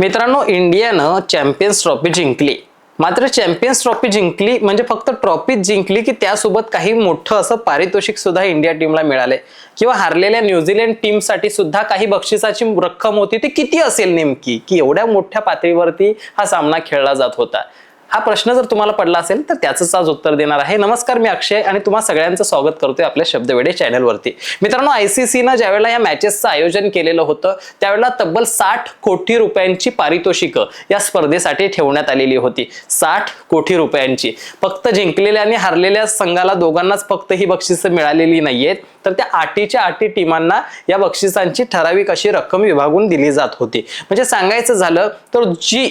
मित्रांनो इंडियानं champions trophy जिंकली. मात्र चॅम्पियन्स ट्रॉफी जिंकली म्हणजे फक्त ट्रॉफीच जिंकली की त्यासोबत काही मोठं असं पारितोषिक सुद्धा इंडिया टीमला मिळाले किंवा हारलेल्या न्यूझीलंड टीमसाठी सुद्धा काही बक्षिसाची रक्कम होती. ती किती असेल नेमकी? की एवढ्या मोठ्या पातळीवरती हा सामना खेळला जात होता. हा प्रश्न जर तुम्हाला पडला असेल तर त्याचंच आज उत्तर देणार आहे. नमस्कार मी अक्षय आणि तुम्हा सगळ्यांचं स्वागत करतोय आपल्या शब्दवेडे चॅनलवरती. मित्रांनो आयसीसीनं ज्यावेळेला या मॅचेसचं आयोजन केलेलं होतं त्यावेळेला तब्बल साठ कोटी रुपयांची पारितोषिकं या स्पर्धेसाठी ठेवण्यात आलेली होती. साठ कोटी रुपयांची. फक्त जिंकलेल्या आणि हारलेल्या संघाला दोघांनाच फक्त ही बक्षिसं मिळालेली नाहीयेत. तर त्या आठीच्या आठी टीमांना या बक्षिसांची ठराविक अशी रक्कम विभागून दिली जात होती. म्हणजे सांगायचं झालं तर जी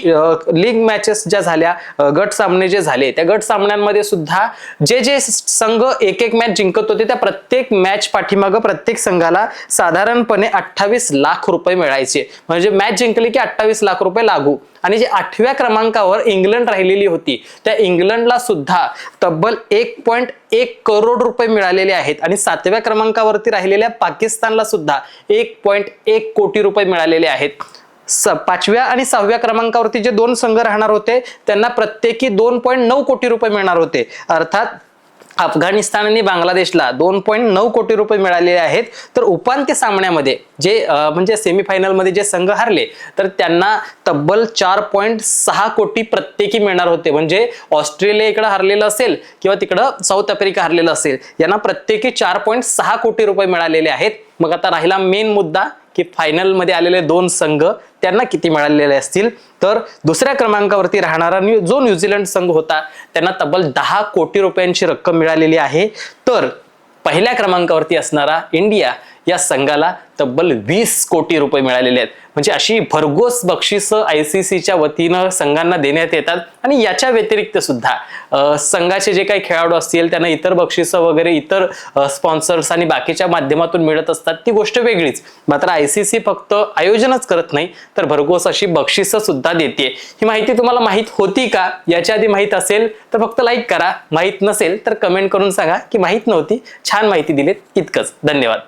लीग मॅचेस ज्या झाल्या गट सामने जे झाले त्या गट सामन्यांमध्ये सुद्धा जे जे संघ एक एक मॅच जिंकत होते त्या प्रत्येक मॅच पाठीमागं प्रत्येक संघाला साधारणपणे अठ्ठावीस लाख रुपये मिळायचे. म्हणजे मॅच जिंकली की अठ्ठावीस लाख रुपये लागू. आणि जे आठव्या क्रमांकावर इंग्लंड राहिलेली होती त्या इंग्लंडला सुद्धा तब्बल एक पॉईंट एक करोड रुपये मिळालेले आहेत. आणि सातव्या क्रमांकावरती राहिलेल्या पाकिस्तानला सुद्धा एक पॉईंट एक कोटी रुपये मिळालेले आहेत. स पाचव्या आणि सहाव्या क्रमांकावरती जे दोन संघ राहणार होते त्यांना प्रत्येकी दोन पॉईंट नऊ कोटी रुपये मिळणार होते. अर्थात अफगाणिस्तान आणि बांगलादेशला दोन पॉईंट नऊ कोटी रुपये मिळालेले आहेत. तर उपांत्य सामन्यामध्ये जे म्हणजे सेमीफायनलमध्ये जे संघ हारले तर त्यांना तब्बल चार पॉईंट सहा कोटी प्रत्येकी मिळणार होते. म्हणजे ऑस्ट्रेलिया इकडं हारलेलं असेल किंवा तिकडं साऊथ आफ्रिका हारलेलं असेल यांना प्रत्येकी चार पॉईंट सहा कोटी रुपये मिळालेले आहेत. मग आता राहिला मेन मुद्दा की फायनलमध्ये आलेले दोन संघ त्यांना किती मिळालेले असतील? तर दुसऱ्या क्रमांकावरती राहणारा न्यू जो न्यूझीलंड संघ होता त्यांना तब्बल दहा कोटी रुपयांची रक्कम मिळालेली आहे. तर पहिल्या क्रमांकावरती असणारा इंडिया या संघाला तब्बल वीस कोटी रुपये मिळालेले आहेत. म्हणजे अशी भरघोस बक्षिसं आय सी सीच्या वतीनं संघांना देण्यात येतात आणि याच्या व्यतिरिक्त सुद्धा संघाचे जे काही खेळाडू असतील त्यांना इतर बक्षिसं वगैरे इतर स्पॉन्सर्स आणि बाकीच्या माध्यमातून मिळत असतात ती गोष्ट वेगळीच. मात्र आय सी सी फक्त आयोजनच करत नाही तर भरघोस अशी बक्षिसं सुद्धा देते. ही माहिती तुम्हाला माहीत होती का? याच्या आधी माहीत असेल तर फक्त लाईक करा. माहीत नसेल तर कमेंट करून सांगा की माहीत नव्हती. छान माहिती दिलीत. इतकंच. धन्यवाद.